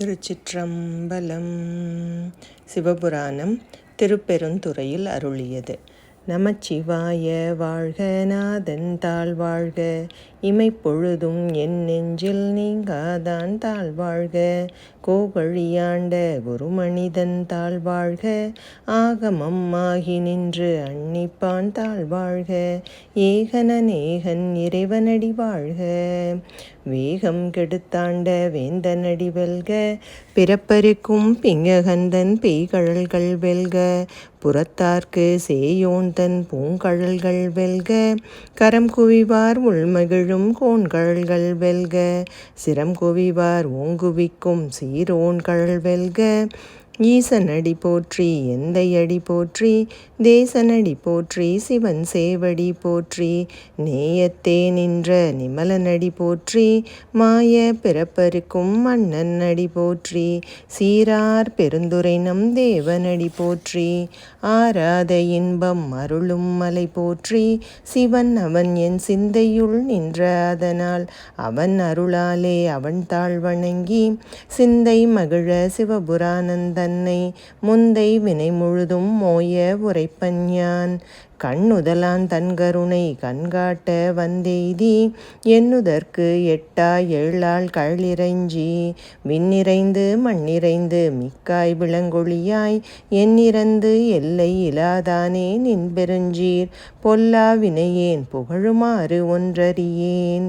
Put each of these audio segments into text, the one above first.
திருச்சிற்றம்பலம் சிவபுராணம் திருப்பெருந்துறையில் அருளியது. நமச்சிவாய வாழ்க நாதன் தாழ் வாழ்க இமைப்பொழுதும் என் நெஞ்சில் நீங்காதான் தாழ்வாழ்க. கோகழியாண்ட ஒரு மனிதன் தாழ்வாழ்க. ஆகமம் ஆகி நின்று அன்னிப்பான் தாழ்வாழ்க. ஏகன ஏகன் இறைவனடி வாழ்க. வேகம் கெடுத்தாண்ட வேந்தனடி வெல்க. பிறப்பருக்கும் பிங்ககந்தன் பேய்கழல்கள் வெல்க. புறத்தார்க்கு சேயோன் தன் பூங்கழல்கள் வெல்க. கரம் குவிவார் உள்மகிழும் கோண்கள்கள் வெல்க. சிரம் குவிவார் ஓங்குவிக்கும் சீரோன்கள் வெல்க. ஈசனடி போற்றி எந்தையடி போற்றி தேசனடி போற்றி சிவன் சேவடி போற்றி நேயத்தே நின்ற நிமலனடி போற்றி மாய பிறப்பருக்கும் மன்னன் அடி போற்றி சீரார் பெருந்துரை நம் தேவனடி போற்றி ஆராத இன்பம் அருளும் மலை போற்றி சிவன் அவன் என் சிந்தையுள் நின்ற அதனால் அவன் அருளாலே அவன் தாழ் வணங்கி சிந்தை மகிழ தன்னை முந்தை வினை முழுதும் மோய உரைப்பன் யான் கண்ணுதலான் தன்கருணை கண்காட்ட வந்தெய்தி எண்ணுதற்கு எட்டா எழாள் கள்ளிறைஞ்சி. விண்ணிறைந்து மண்ணிறைந்து மிக்காய் விளங்கொழியாய் எண்ணிறந்து எல்லை இலாதானே நின்பெருஞ்சீர். பொல்லா வினையேன் புகழுமாறு ஒன்றறியேன்.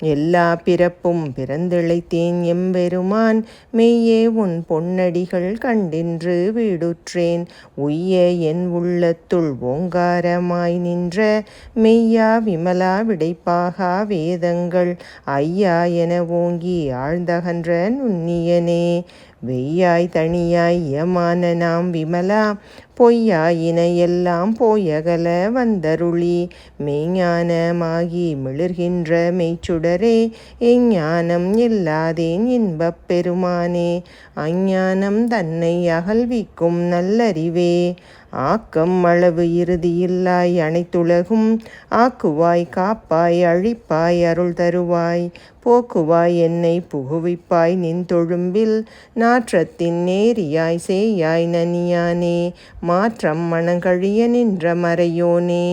எல்லா பிறப்பும் பிறந்திழைத்தேன் எம்பெருமான் மெய்யே உன் பொன்னடிகள் கண்டின்று வீடுற்றேன். உய்ய என் உள்ளத்துள் ஓங்காரமாய் நின்ற மெய்யா விமலா விடைப்பாகா வேதங்கள் ஐயா என ஓங்கி ஆழ்ந்தகன்ற நுண்ணியனே. வெய்யாய் தனியாய் யமான நாம் விமலா பொய்யாயின எல்லாம் போயகல வந்தருளி. மெய்ஞானமாகி மிளிர்கின்ற மெய்ச்சுடரே எஞ்ஞானம் இல்லாதேன் இன்பப் பெருமானே அஞ்ஞானம் தன்னை அகல்விக்கும் நல்லறிவே. ஆக்கம் அளவு இறுதியில்லாய் அனைத்துலகும் ஆக்குவாய் காப்பாய் அழிப்பாய் அருள் தருவாய். போக்குவாய் என்னை புகுவிப்பாய் நின் தொழும்பில் நாற்றத்தின் நேரியாய் சேயாய் நனியானே. மாற்றம் மனங்கழிய நின்ற மறையோனே.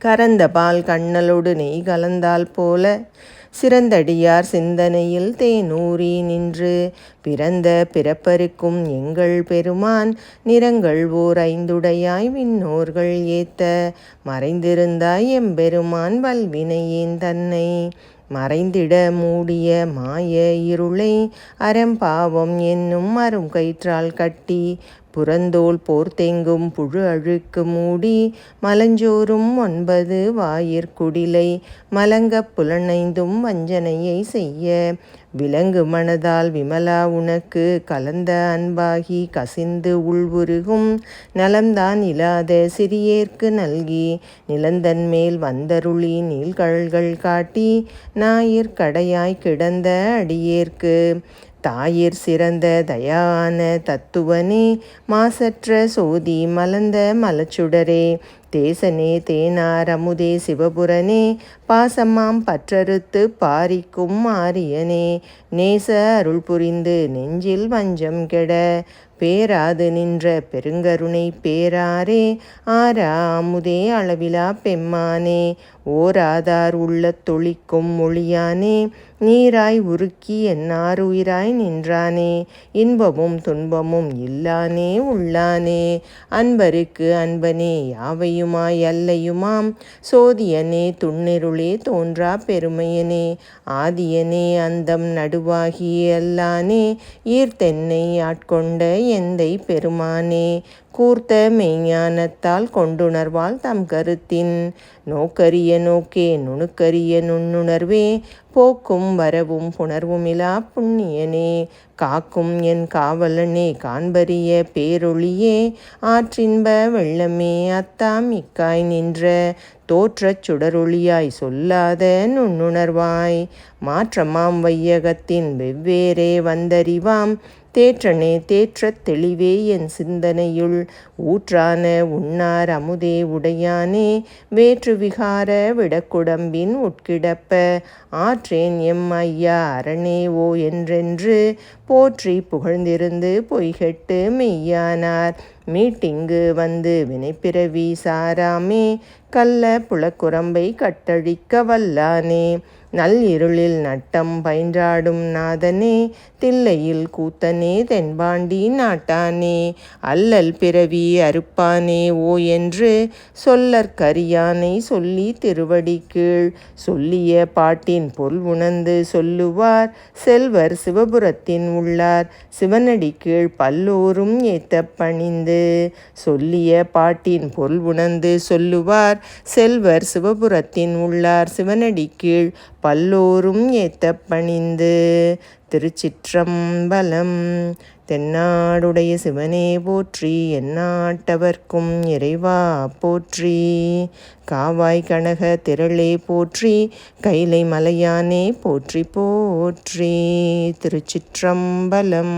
கரந்த பால் கண்ணலோடு நெய் கலந்தால் போல சிறந்தடியார் சிந்தனையில் தேனூறி நின்று பிறந்த பிறப்பருக்கும் எங்கள் பெருமான் நிறங்கள் ஓர் ஐந்துடையாய் விண்ணோர்கள் ஏத்த. மறைந்திருந்தாய் எம்பெருமான் வல்வினையேன் தன்னை. மறைந்திட மூடிய மாய இருளை அறம்பாவம் என்னும் அரும் கயிற்றால் கட்டி புறந்தோல் போர்த்தெங்கும் புழு அழுக்கு மூடி மலஞ்சோறும் ஒன்பது வாயிற்குடிலை மலங்கப் புலனைந்தும் வஞ்சனையை செய்ய விலங்கு மனதால் விமலா உனக்கு கலந்த அன்பாகி கசிந்து உள்வுருகும். நலம்தான் இல்லாத சிறியேற்கு நல்கி நிலந்தன் மேல் வந்தருளி நீள்கழல்கள் காட்டி ஞாயிற்கடையாய் கிடந்த அடியேற்கு தாயிர் சிறந்த தயான தத்துவனே மாசற்ற சோதி மலர்ந்த மலச்சுடரே தேசனே தேனாரமுதே சிவபுரனே பாசமாம் பற்றறுத்து பாரிக்கும் ஆரியனே நேச அருள் புரிந்து நெஞ்சில் வஞ்சம் கெட பேராது நின்ற பெருங்கருணை பேராரே ஆரா அமுதே அளவிலா பெம்மானே ஓராதார் உள்ள தொழிக்கும் மொழியானே நீராய் உருக்கி என்னாருயிராய் நின்றானே இன்பமும் துன்பமும் இல்லானே உள்ளானே அன்பருக்கு அன்பனே யாவையும் யாவையுமாய் அல்லையுமாம். சோதியனே துண்ணிருளே தோன்றா பெருமையனே ஆதியனே அந்தம் நடுவாகி அல்லானே ஈர்த்தென்னை ஆட்கொண்ட எந்தை பெருமானே கூர்த்த மெய்ஞானத்தால் கொண்டுணர்வால் தம் கருத்தின். நோக்கரிய நோக்கே நுணுக்கரிய நுண்ணுணர்வே போக்கும் வரவும் புணர்வுமிலா புண்ணியனே. காக்கும் என் காவலனே காண்பறிய பேரொளியே ஆற்றின்ப வெள்ளமே அத்தாம் இக்காய் நின்ற. தோற்றச் சுடரொளியாய் சொல்லாத நுண்ணுணர்வாய். மாற்றமாம் வையகத்தின் வெவ்வேறே வந்தறிவாம். தேற்றனே தேற்றத் தெளிவே என் சிந்தனையுள். ஊற்றான உண்ணார் அமுதே உடையானே வேற்று விகார விடக்குடம்பின் உட்கிடப்ப. ஆற்றேன் எம் ஐயா அரணே ஓ என்றென்று போற்றி புகழ்ந்திருந்து பொய்கெட்டு மெய்யானார். மீட்டிங்கு வந்து வினைப்பிறவி சாராமே கள்ள புலக்குரம்பை கட்டழிக்க வல்லானே. நல் இருளில் நட்டம் பயின்றாடும் நாதனே தில்லையில் கூத்தனே தென்பாண்டி நாட்டானே அல்லல் பிறவி அறுப்பானே ஓ என்று சொல்லற்கரியானை சொல்லி திருவடி கீழ் சொல்லிய பாட்டின் பொருள் உணர்ந்து சொல்லுவார். செல்வர் சிவபுரத்தின் உள்ளார் சிவனடி கீழ் பல்லோரும் ஏத்த பணிந்து சொல்லிய பாட்டின் பொருள் உணர்ந்து சொல்லுவார். செல்வர் சிவபுரத்தின் உள்ளார் சிவனடி கீழ் பல்லோரும் ஏத்த பணிந்து திருச்சிற்றம்பலம் தென்னாடுடைய சிவனே போற்றி எந்நாட்டவர்க்கும் இறைவா போற்றி. காவாய் கனக திரளே போற்றி கைலை மலையானே போற்றி போற்றி. திருச்சிற்றம்பலம்